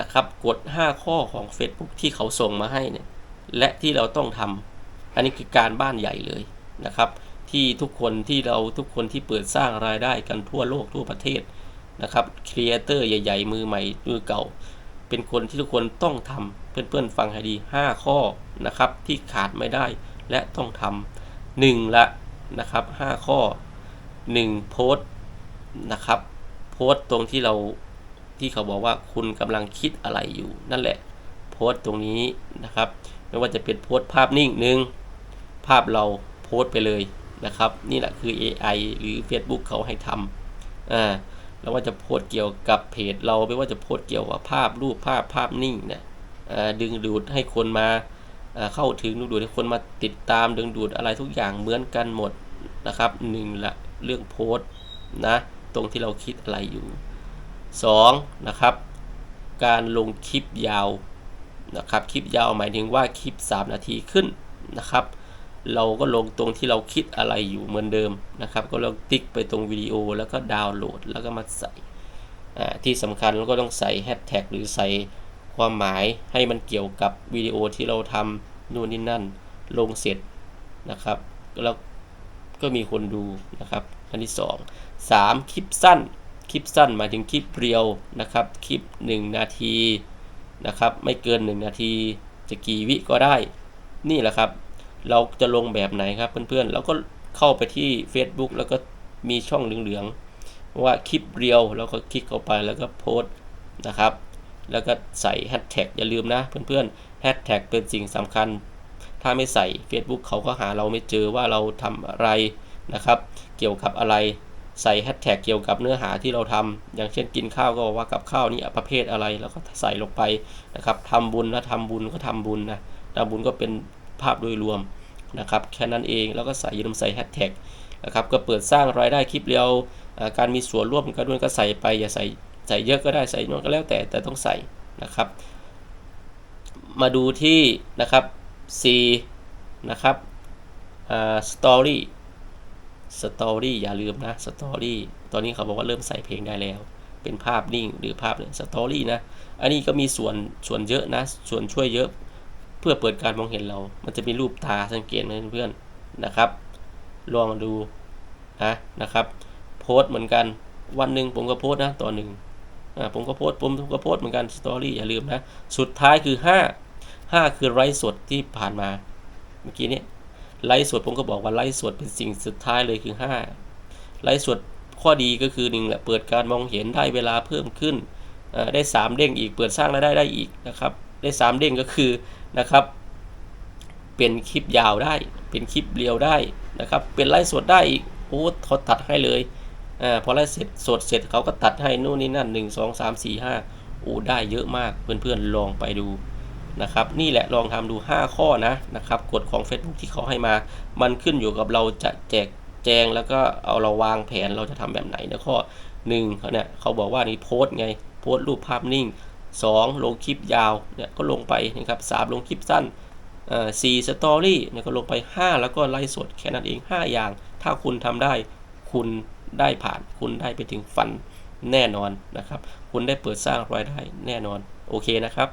นะครับกฎ 5 ข้อของ Facebook ที่เขาส่งมาให้เนี่ยและที่เราต้องทำอันนี้คือการบ้านใหญ่เลยนะครับ ที่ทุกคนที่เราทุกคนที่เปิดสร้างรายได้กันทั่วโลกทั่วประเทศนะครับครีเอเตอร์ใหญ่ ๆ มือใหม่มือเก่า เป็นคนที่ทุกคนต้องทำเพื่อนๆฟังให้ดี 5 ข้อนะครับที่ขาดไม่ได้และต้องทำหนึ่งละนะครับ5ข้อ 1 โพสต์นะครับโพสต์ตรงที่เรา ที่เขาบอกว่าคุณกำลังคิดอะไรอยู่ นั่นแหละ โพสต์ตรงนี้นะครับ ไม่ว่าจะเป็นโพสต์ภาพนิ่งหนึ่งภาพเราโพสต์ไปเลยนะครับ นี่แหละคือ AI หรือ Facebook เขาให้ทำอ่าแล้วว่าจะโพสต์เกี่ยวกับเพจเราไม่ว่าจะโพสต์เกี่ยวกับภาพรูปภาพภาพนิ่งเนี่ยดึงดูดให้คนมาอ่าเข้าถึงดึงดูดให้คนมาติดตามดึงดูดอะไรทุกอย่างเหมือนกันหมดนะครับหนึ่งละเรื่องโพสต์นะตรงที่เราคิดอะไรอยู่ สองนะครับ การลงคลิปยาวนะครับคลิปยาวหมายถึงว่าคลิป 3 นาทีขึ้นนะครับ เราก็ลงตรงที่เราคิดอะไรอยู่เหมือนเดิมนะครับ ก็ลองติ๊กไปตรงวิดีโอแล้วก็ดาวน์โหลดแล้วก็มาใส่ที่สำคัญเราก็ต้องใส่แฮชแท็กหรือใส่ความหมายให้มันเกี่ยวกับวิดีโอที่เราทำนู่นนี่นั่นลงเสร็จนะครับแล้วก็มีคนดูนะครับ อันที่ 2 3 คลิปสั้น คลิปสั้นหมายถึงคลิปเรียวนะครับ คลิป 1 นาทีนะครับ ไม่เกิน 1 นาที จะกี่วิก็ได้ นี่แหละครับ เราจะลงแบบไหนครับเพื่อนๆเราก็เข้าไปที่ Facebook แล้วก็มีช่องเหลืองๆ ว่าคลิปเรียวแล้วก็คลิกเข้าไปแล้วก็โพสต์นะครับ แล้วก็ใส่แฮชแท็กอย่าลืมนะเพื่อนๆ แฮชแท็กเป็นสิ่งสำคัญ ถ้าไม่ใส่ Facebook เขาก็หาเราไม่เจอว่าเราทำอะไรนะครับ เกี่ยวกับอะไร ใส่แฮชแท็กเกี่ยวกับเนื้อหาที่เราทำอย่างเช่นกินข้าวก็บอกว่ากับข้าวนี่ประเภทอะไรแล้วก็ใส่ลงไปนะครับทำบุญนะทำบุญก็ทำบุญนะทำบุญก็เป็นภาพโดยรวมนะครับแค่นั้นเองแล้วก็ใส่ยืมใส่แฮชแท็กนะครับก็เปิดสร้างรายได้คลิปเร็วการมีส่วนร่วมกันด้วยก็ใส่ไปอย่าใส่ใส่เยอะก็ได้ใส่น้อยก็แล้วแต่แต่ต้องใส่นะครับ มาดูที่นะครับ C นะครับสตอรี่ สตอรี่อย่าลืมนะสตอรี่ตอนนี้เขาบอกว่าเริ่มใส่เพลงได้แล้ว เป็นภาพนิ่งหรือภาพสตอรี่นะ อันนี้ก็มีส่วนส่วนเยอะนะ ส่วนช่วยเยอะ เพื่อเปิดการมองเห็นเรา มันจะมีรูปตาสังเกตเพื่อนๆนะครับ ลองมาดูนะนะครับ โพสต์เหมือนกันวันหนึ่งผมก็โพสต์นะต่อหนึ่งอ่าผมก็โพสต์ผมก็โพสต์เหมือนกันสตอรี่อย่าลืมนะ สุดท้ายคือ 5 5 คือไลฟ์สดที่ผ่านมาเมื่อกี้นี้ ไลฟ์สดผมก็บอกว่าไลฟ์สดเป็นสิ่งสุดท้ายเลยคือ 5 ไลฟ์สดข้อดีก็คือหนึ่งแหละเปิดการมองเห็นได้เวลาเพิ่มขึ้นได้ 3 เด้งอีกเปิดสร้างรายได้ได้อีกนะครับได้ 3 เด้งก็คือนะครับเป็นคลิปยาวได้ เป็นคลิปเรียวได้นะครับ เป็นไลฟ์สดได้อีกโอ้เขาตัดให้เลยอ่าพอไลฟ์เสร็จสดเสร็จเขาก็ตัดให้นู่นนี่นั่น 1 2 3 4 5โอ้ได้เยอะมากเพื่อนๆลองไปดู นะครับนี่แหละลองทำดู 5 ข้อนะนะครับกฎของ Facebook ที่เขาให้มา มันขึ้นอยู่กับเราจะแจกแจงแล้วก็เอาเราวางแผนเราจะทำแบบไหนนะข้อ1เขาเนี่ยเขาบอกว่านี่โพสต์ไงโพสต์รูปภาพนิ่ง 2 ลงคลิปยาวเนี่ยก็ลงไปนะครับ3ลงคลิปสั้นสี่สตอรี่เนี่ยก็ลงไป 5 แล้วก็ไลฟ์สดแค่นั้นเอง 5 อย่าง ถ้าคุณทำได้คุณได้ผ่าน คุณได้ไปถึงฝันแน่นอนนะครับ คุณได้เปิดสร้างรายได้แน่นอน โอเคนะครับ